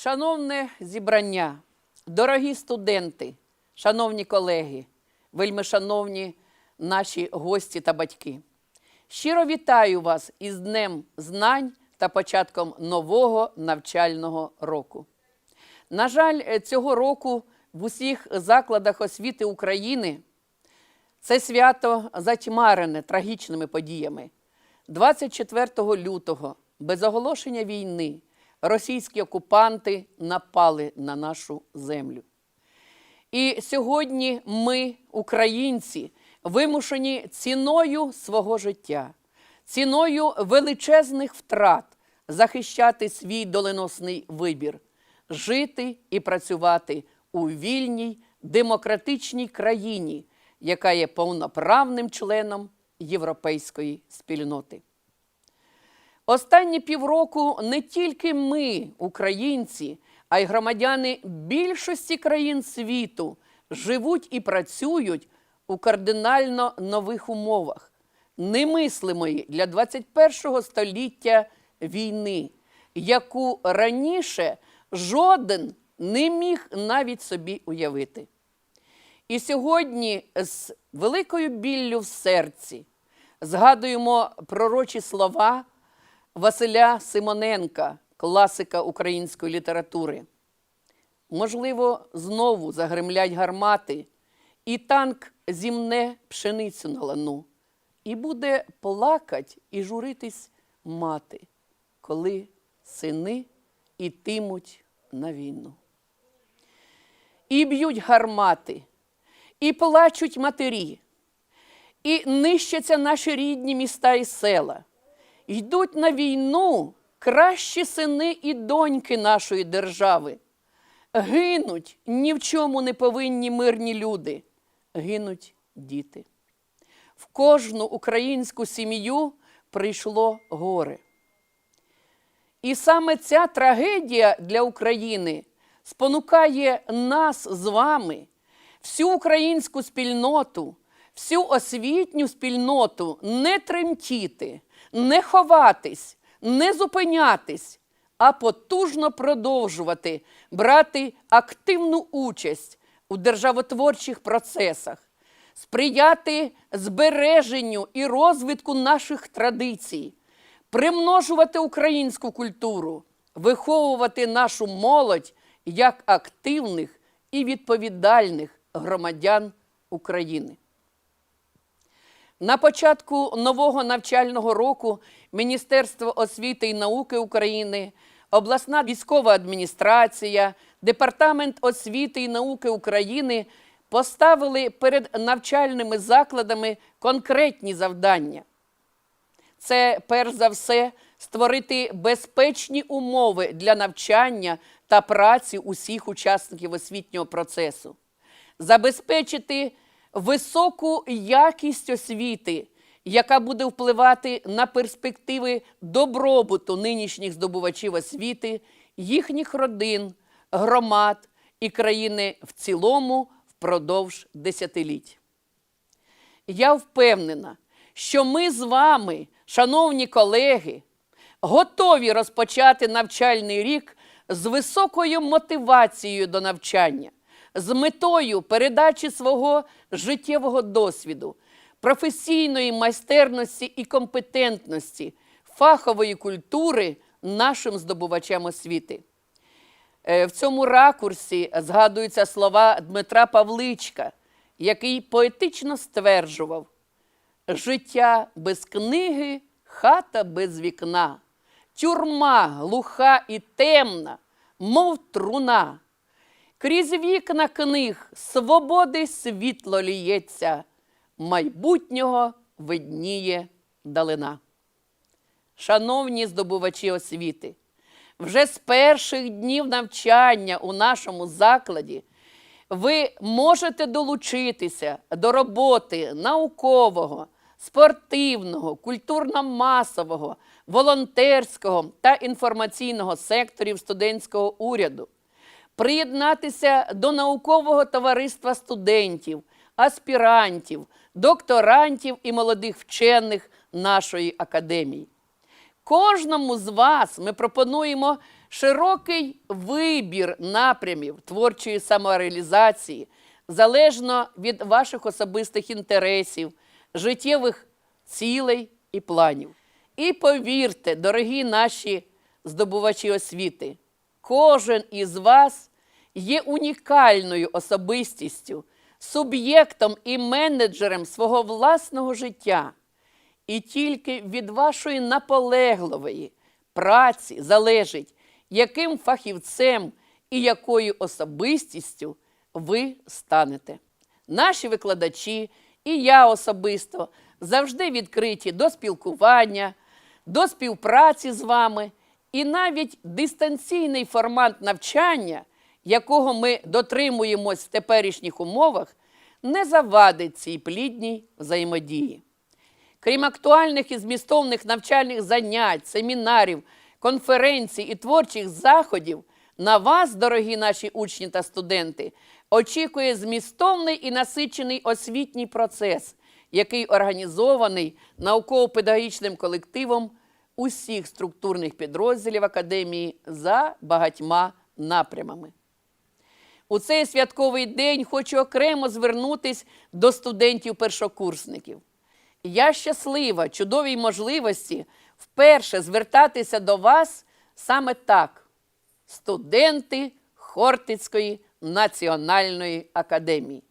Шановне зібрання, дорогі студенти, шановні колеги, вельми шановні наші гості та батьки. Щиро вітаю вас із Днем знань та початком нового навчального року. На жаль, е, цього року в усіх закладах освіти України це свято затьмарене трагічними подіями. 24 лютого, без оголошення війни, російські окупанти напали на нашу землю. І сьогодні ми, українці, вимушені ціною свого життя, ціною величезних втрат захищати свій доленосний вибір, жити і працювати у вільній демократичній країні, яка є повноправним членом європейської спільноти. Останні півроку не тільки ми, українці, а й громадяни більшості країн світу живуть і працюють у кардинально нових умовах, немислимої для 21 століття війни, яку раніше жоден не міг навіть собі уявити. І сьогодні з великою біллю в серці згадуємо пророчі слова Василя Симоненка, класика української літератури. Можливо, знову загремлять гармати, і танк зімне пшеницю на лану, і буде плакать і журитись мати, коли сини ітимуть на війну. І б'ють гармати, і плачуть матері, і нищаться наші рідні міста і села. Йдуть на війну кращі сини і доньки нашої держави. Гинуть ні в чому не повинні мирні люди, гинуть діти. В кожну українську сім'ю прийшло горе. І саме ця трагедія для України спонукає нас з вами, всю українську спільноту, всю освітню спільноту не тремтіти, не ховатись, не зупинятись, а потужно продовжувати брати активну участь у державотворчих процесах, сприяти збереженню і розвитку наших традицій, примножувати українську культуру, виховувати нашу молодь як активних і відповідальних громадян України. На початку нового навчального року Міністерство освіти і науки України, обласна військова адміністрація, Департамент освіти і науки України поставили перед навчальними закладами конкретні завдання. Це перш за все створити безпечні умови для навчання та праці усіх учасників освітнього процесу, забезпечити високу якість освіти, яка буде впливати на перспективи добробуту нинішніх здобувачів освіти, їхніх родин, громад і країни в цілому впродовж десятиліть. Я впевнена, що ми з вами, шановні колеги, готові розпочати навчальний рік з високою мотивацією до навчання, з метою передачі свого життєвого досвіду, професійної майстерності і компетентності, фахової культури нашим здобувачам освіти. Е, В цьому ракурсі згадуються слова Дмитра Павличка, який поетично стверджував: життя без книги, хата без вікна, тюрма глуха і темна, мов труна. Крізь вікна книг свободи світло ліється, майбутнього видніє далина. Шановні здобувачі освіти, вже з перших днів навчання у нашому закладі ви можете долучитися до роботи наукового, спортивного, культурно-масового, волонтерського та інформаційного секторів студентського уряду, приєднатися до наукового товариства студентів, аспірантів, докторантів і молодих вчених нашої академії. Кожному з вас ми пропонуємо широкий вибір напрямів творчої самореалізації залежно від ваших особистих інтересів, життєвих цілей і планів. І повірте, дорогі наші здобувачі освіти, кожен із вас є унікальною особистістю, суб'єктом і менеджером свого власного життя. І тільки від вашої наполегливої праці залежить, яким фахівцем і якою особистістю ви станете. Наші викладачі і я особисто завжди відкриті до спілкування, до співпраці з вами, і навіть дистанційний формат навчання, якого ми дотримуємось в теперішніх умовах, не завадить цій плідній взаємодії. Крім актуальних і змістовних навчальних занять, семінарів, конференцій і творчих заходів, на вас, дорогі наші учні та студенти, очікує змістовний і насичений освітній процес, який організований науково-педагогічним колективом усіх структурних підрозділів академії за багатьма напрямами. У цей святковий день хочу окремо звернутись до студентів-першокурсників. Я щаслива чудовій можливості вперше звертатися до вас саме так, студенти Хортицької національної академії.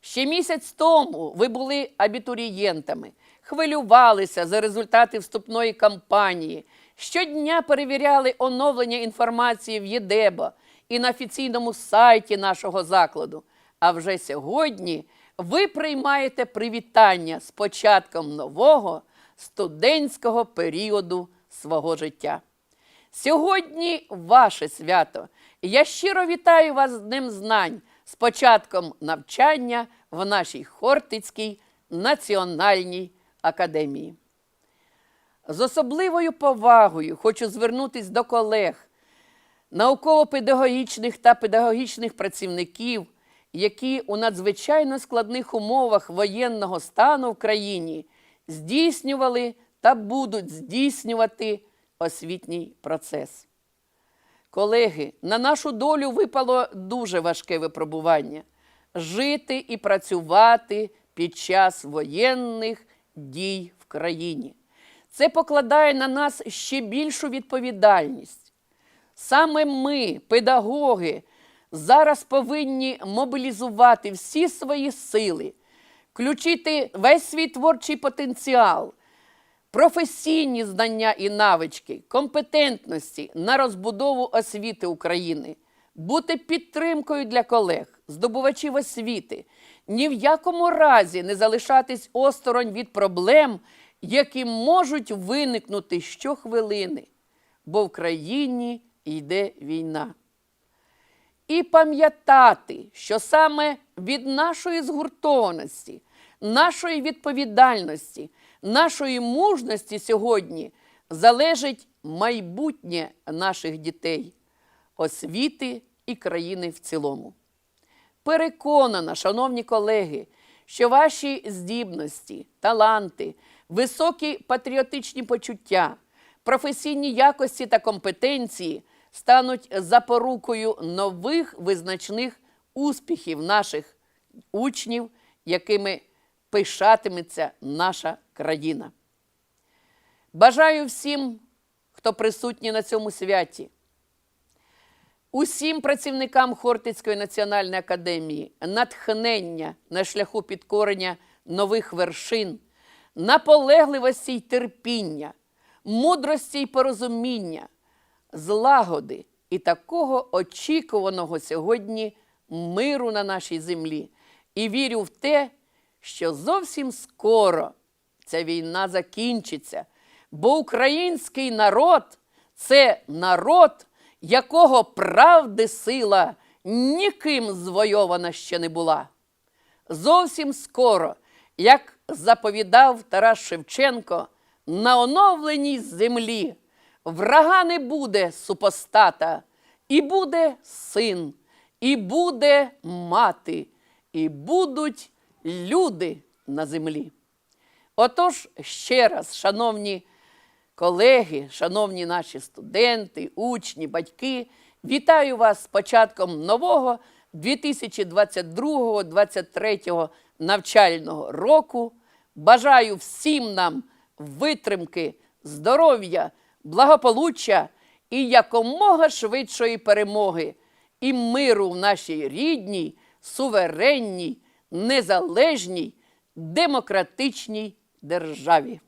Ще місяць тому ви були абітурієнтами, хвилювалися за результати вступної кампанії, щодня перевіряли оновлення інформації в ЄДЕБО і на офіційному сайті нашого закладу. А вже сьогодні ви приймаєте привітання з початком нового студентського періоду свого життя. Сьогодні ваше свято. Я щиро вітаю вас з Днем знань, з початком навчання в нашій Хортицькій національній академії. З особливою повагою хочу звернутися до колег, науково-педагогічних та педагогічних працівників, які у надзвичайно складних умовах воєнного стану в країні здійснювали та будуть здійснювати освітній процес. Колеги, на нашу долю випало дуже важке випробування жити і працювати під час воєнних дій в країні. Це покладає на нас ще більшу відповідальність. Саме ми, педагоги, зараз повинні мобілізувати всі свої сили, включити весь свій творчий потенціал, професійні знання і навички, компетентності на розбудову освіти України, бути підтримкою для колег, здобувачів освіти, ні в якому разі не залишатись осторонь від проблем, які можуть виникнути щохвилини, бо в країні йде війна. І пам'ятати, що саме від нашої згуртованості, нашої відповідальності, нашої мужності сьогодні залежить майбутнє наших дітей, освіти і країни в цілому. Переконана, шановні колеги, що ваші здібності, таланти, високі патріотичні почуття, професійні якості та компетенції стануть запорукою нових визначних успіхів наших учнів, якими пишатиметься наша країна. Бажаю всім, хто присутній на цьому святі, усім працівникам Хортицької національної академії натхнення на шляху підкорення нових вершин, наполегливості й терпіння, мудрості й порозуміння, злагоди і такого очікуваного сьогодні миру на нашій землі. І вірю в те, що зовсім скоро ця війна закінчиться, бо український народ це народ, якого правди сила ніким звойована ще не була. Зовсім скоро, як заповідав Тарас Шевченко, на оновленій землі врага не буде супостата, і буде син, і буде мати, і будуть люди на землі. Отож, ще раз, шановні колеги, шановні наші студенти, учні, батьки, вітаю вас з початком нового 2022-2023 навчального року. Бажаю всім нам витримки, здоров'я, благополуччя і якомога швидшої перемоги і миру в нашій рідній, суверенній, незалежній, демократичній державі.